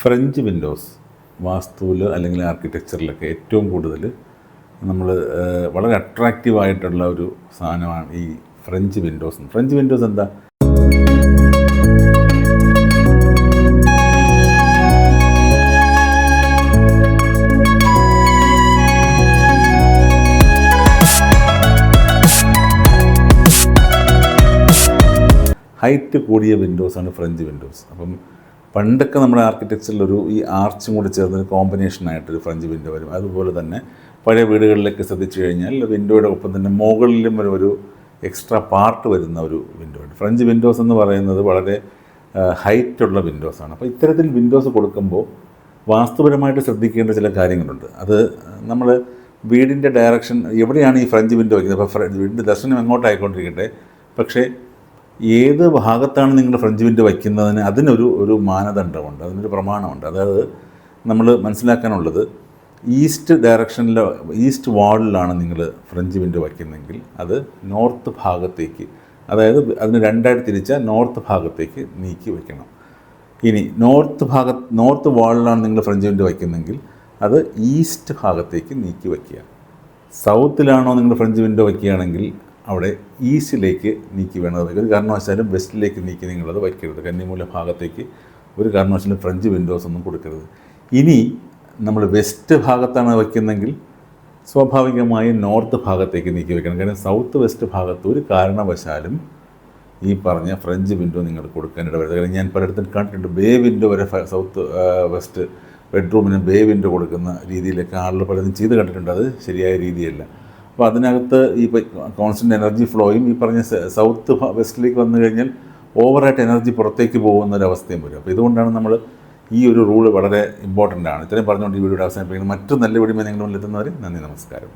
French Windows വാസ്തുവിൽ അല്ലെങ്കിൽ ആർക്കിടെക്ചറിലൊക്കെ ഏറ്റവും കൂടുതൽ നമ്മൾ വളരെ അട്രാക്റ്റീവായിട്ടുള്ള ഒരു സാധനമാണ് ഈ ഫ്രഞ്ച് വിൻഡോസ്. ഫ്രഞ്ച് വിൻഡോസ് എന്താ? ഹൈറ്റ് കൂടിയ വിൻഡോസാണ് ഫ്രഞ്ച് വിൻഡോസ്. അപ്പം പണ്ടൊക്കെ നമ്മുടെ ആർക്കിടെക്ചറിലൊരു ഈ ആർച്ചും കൂടി ചേർന്നൊരു കോമ്പിനേഷനായിട്ടൊരു ഫ്രഞ്ച് വിൻഡോ വരും. അതുപോലെ തന്നെ പഴയ വീടുകളിലൊക്കെ ശ്രദ്ധിച്ചു കഴിഞ്ഞാൽ വിൻഡോയുടെ ഒപ്പം തന്നെ മുകളിലും ഒരു ഒരു എക്സ്ട്രാ പാർട്ട് വരുന്ന ഒരു വിൻഡോ ഉണ്ട്. ഫ്രഞ്ച് വിൻഡോസ് എന്ന് പറയുന്നത് വളരെ ഹൈറ്റുള്ള വിൻഡോസാണ് അപ്പോൾ ഇത്തരത്തിൽ വിൻഡോസ് കൊടുക്കുമ്പോൾ വാസ്തുപരമായിട്ട് ശ്രദ്ധിക്കേണ്ട ചില കാര്യങ്ങളുണ്ട്. അത് നമ്മൾ വീടിന്റെ ഡയറക്ഷൻ എവിടെയാണ് ഈ ഫ്രഞ്ച് വിൻഡോ വയ്ക്കുന്നത്? അപ്പോൾ വീടിന്റെ ദർശനം എങ്ങോട്ടായിക്കൊണ്ടിരിക്കട്ടെ? പക്ഷേ ഏത് ഭാഗത്താണ് നിങ്ങൾ ഫ്രഞ്ച് വിൻഡോ വയ്ക്കുന്നതിന് അതിനൊരു ഒരു മാനദണ്ഡമുണ്ട് അതിനൊരു പ്രമാണമുണ്ട്. അതായത് നമ്മൾ മനസ്സിലാക്കാനുള്ളത് ഈസ്റ്റ് ഡയറക്ഷനിലോ ഈസ്റ്റ് വാളിലാണ് നിങ്ങൾ ഫ്രഞ്ച് വിൻഡോ വയ്ക്കുന്നതെങ്കിൽ അത് നോർത്ത് ഭാഗത്തേക്ക് അതായത് അതിന് രണ്ടായിട്ട് തിരിച്ച നോർത്ത് ഭാഗത്തേക്ക് നീക്കി വയ്ക്കണം. ഇനി നോർത്ത് ഭാഗ നോർത്ത് വാളിലാണ് നിങ്ങൾ ഫ്രഞ്ച് വിൻഡോ വയ്ക്കുന്നതെങ്കിൽ അത് ഈസ്റ്റ് ഭാഗത്തേക്ക് നീക്കി വയ്ക്കുക. സൗത്തിലാണോ നിങ്ങൾ ഫ്രഞ്ച് വിൻഡോ വയ്ക്കുകയാണെങ്കിൽ അവിടെ ഈസ്റ്റിലേക്ക് നീക്കി വേണം അതൊക്കെ ഒരു കാരണവശാലും വെസ്റ്റിലേക്ക് നീക്കി നിങ്ങളത് വയ്ക്കരുത്. കന്നിമൂല ഭാഗത്തേക്ക് ഒരു കാരണവശാലും ഫ്രഞ്ച് വിൻഡോസ് ഒന്നും കൊടുക്കരുത്. ഇനി നമ്മൾ വെസ്റ്റ് ഭാഗത്താണ് വയ്ക്കുന്നതെങ്കിൽ സ്വാഭാവികമായും നോർത്ത് ഭാഗത്തേക്ക് നീക്കി വെക്കണം കാരണം സൗത്ത് വെസ്റ്റ് ഭാഗത്ത് ഒരു കാരണവശാലും ഈ പറഞ്ഞ ഫ്രഞ്ച് വിൻഡോ നിങ്ങൾ കൊടുക്കാൻ ഇടവരുത്. കാരണം ഞാൻ പലയിടത്തും കണ്ടിട്ടുണ്ട് ബേ വിൻഡോ വരെ സൗത്ത് വെസ്റ്റ് ബെഡ്റൂമിന് ബേ വിൻഡോ കൊടുക്കുന്ന രീതിയിലൊക്കെ ആളുകൾ പലതും ചെയ്ത് കണ്ടിട്ടുണ്ട്. അത് ശരിയായ രീതിയല്ല. അപ്പോൾ അതിനകത്ത് ഈ കോൺസ്റ്റന്റ് എനർജി ഫ്ലോയും ഈ പറഞ്ഞ സൗത്ത് വെസ്റ്റിലേക്ക് വന്നു കഴിഞ്ഞാൽ ഓവറായിട്ട് എനർജി പുറത്തേക്ക് പോകുന്ന ഒരു അവസ്ഥയും വരും. അപ്പോൾ ഇതുകൊണ്ടാണ് നമ്മൾ ഈ ഒരു റൂൾ വളരെ ഇമ്പോർട്ടന്റ് ആണ്. ഇത്രയും പറഞ്ഞുകൊണ്ട് ഈ വീഡിയോ അവസാനിപ്പിക്കുന്നത് മറ്റു നല്ല വീഡിയോ നിങ്ങളുടെ മുന്നിൽ എത്തുന്നവർ നന്ദി നമസ്കാരം.